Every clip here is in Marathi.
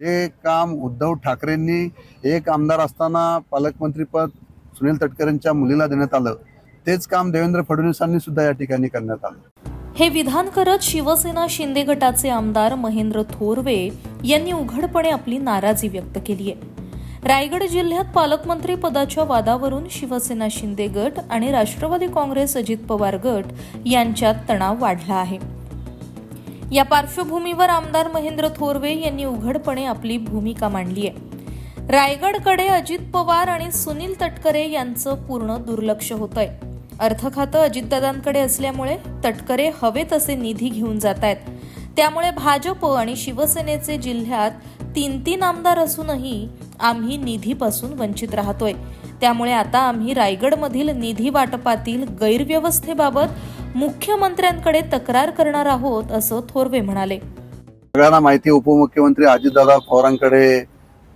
हे काम उद्धव ठाकरेंनी एक आमदार असताना पालकमंत्रीपद सुनील तटकरेंच्या मुलीला देण्यात आलं. तेच काम देवेंद्र फडणवीसांनी सुद्धा या ठिकाणी करण्यात आलं. हे विधान करत शिवसेना शिंदे गटाचे आमदार महेंद्र थोरवे यांनी उघडपणे आपली नाराजी व्यक्त केली आहे. रायगड जिल्ह्यात पालकमंत्री पदाच्या वादावरून शिवसेना शिंदे गट आणि राष्ट्रवादी काँग्रेस अजित पवार गट यांच्यात तणाव वाढला आहे. या पार्श्वभूमीवर आमदार महेंद्र थोरवे यांनी उघडपणे आपली भूमिका मांडली आहे. रायगडकडे अजित पवार आणि सुनील तटकरे यांचं पूर्ण दुर्लक्ष होतंय. अर्थ खातं अजितदादांकडे असल्यामुळे तटकरे हवे तसे निधी घेऊन जात आहेत. त्यामुळे भाजप आणि शिवसेनेचे जिल्ह्यात तीन तीन आमदार असूनही आम्ही निधीपासून वंचित राहतोय. त्यामुळे आता आम्ही रायगडमधील निधी वाटपातील गैरव्यवस्थेबाबत मुख्यमंत्र्यांकडे तक्रार करणार आहोत असं थोरवे म्हणाले. सगळ्यांना माहिती उपमुख्यमंत्री अजितदादा पवारांकडे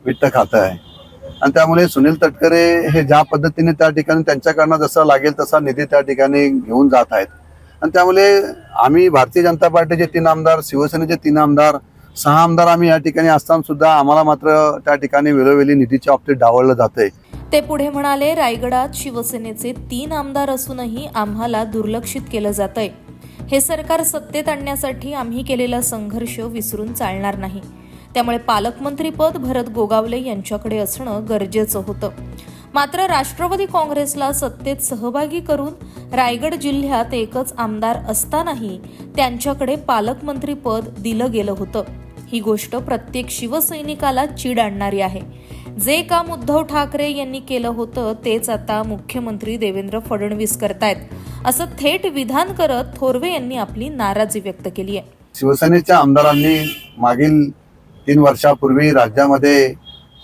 वित्त खातं आहे. आणि त्यामुळे सुनील तटकरे हे ज्या पद्धतीने त्या ठिकाणी त्यांच्याकडनं जसा लागेल तसा निधी त्या ठिकाणी घेऊन जात आहेत. आणि त्यामुळे आम्ही भारतीय जनता पार्टीचे तीन आमदार शिवसेनेचे तीन आमदार सहा आमदार आम्ही या ठिकाणी असताना सुद्धा आम्हाला मात्र त्या ठिकाणी वेळोवेळी निधीच्या बाबतीत डावळलं जातंय. ते पुढे म्हणाले रायगडात शिवसेनेचे तीन आमदार असूनही आम्हाला दुर्लक्षित केलं जातंय. हे सरकार सत्तेत आणण्यासाठी आम्ही केलेला संघर्ष विसरून चालणार नाही. त्यामुळे पालकमंत्रीपद भरत गोगावले यांच्याकडे असणं गरजेचं होतं. मात्र राष्ट्रवादी काँग्रेसला सत्तेत सहभागी करून रायगड जिल्ह्यात एकच आमदार असतानाही त्यांच्याकडे पालकमंत्रीपद दिलं गेलं होतं. ही गोष्ट प्रत्येक शिवसैनिकाला चीड आणणारी आहे. जे काम उद्धव ठाकरे यांनी केलं होतं तेच आता मुख्यमंत्री देवेंद्र फडणवीस करतायत. असं थेट विधान करत थोरवे यांनी आपली नाराजी व्यक्त केली आहे. शिवसेनेच्या आमदारांनी मागील तीन वर्षापूर्वी राज्यामध्ये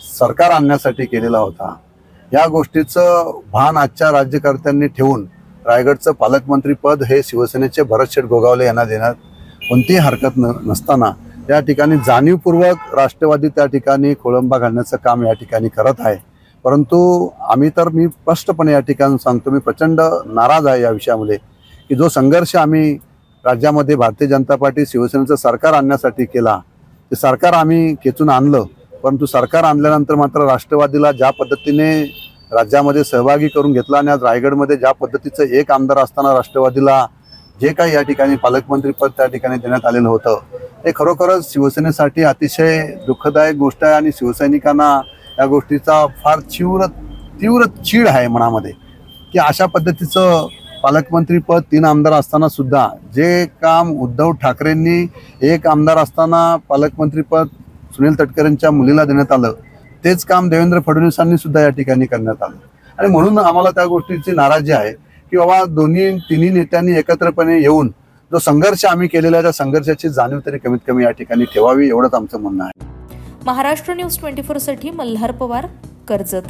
सरकार आणण्यासाठी केलेला होता. या गोष्टीचं भान आजच्या राज्यकर्त्यांनी ठेवून रायगडचं पालकमंत्री पद हे शिवसेनेचे भरतशेठ गोगावले यांना देण्यात कोणतीही हरकत न नसताना या ठिकाणी जाणीवपूर्वक राष्ट्रवादी त्या ठिकाणी खोळंबा घालण्याचं काम या ठिकाणी करत आहे. परंतु आम्ही तर मी स्पष्टपणे या ठिकाणी सांगतो मी प्रचंड नाराज आहे या विषयामध्ये की जो संघर्ष आम्ही राज्यामध्ये भारतीय जनता पार्टी शिवसेनेचं सरकार आणण्यासाठी केला ते सरकार आम्ही खेचून आणलं. परंतु सरकार आणल्यानंतर मात्र राष्ट्रवादीला ज्या पद्धतीने राज्यामध्ये सहभागी करून घेतला आणि आज रायगडमध्ये ज्या पद्धतीचं एक आमदार असताना राष्ट्रवादीला जे काही या ठिकाणी पालकमंत्रीपद त्या ठिकाणी देण्यात आलेलं होतं ते खरोखरच शिवसेनेसाठी अतिशय दुःखदायक गोष्ट आहे आणि शिवसैनिकांना या गोष्टीचा फार तीव्र तीव्र चीड आहे मनामध्ये. की अशा पद्धतीचं पालकमंत्रीपद तीन आमदार असताना सुद्धा जे काम उद्धव ठाकरेंनी एक आमदार असताना पालकमंत्रीपद सुनील तटकरेंच्या मुलीला देण्यात आलं तेच काम देवेंद्र फडणवीसांनी सुद्धा या ठिकाणी करण्यात आलं. आणि म्हणून आम्हाला त्या गोष्टीची नाराजी आहे की बाबा दोन्ही तिन्ही नेत्यांनी एकत्रपणे येऊन जो संघर्ष आम्ही केलेला आहे त्या संघर्षाची जाणीव तरी कमीत कमी या ठिकाणी ठेवावी एवढंच आमचं म्हणणं आहे. महाराष्ट्र न्यूज ट्वेंटी साठी मल्हार पवार कर्जत.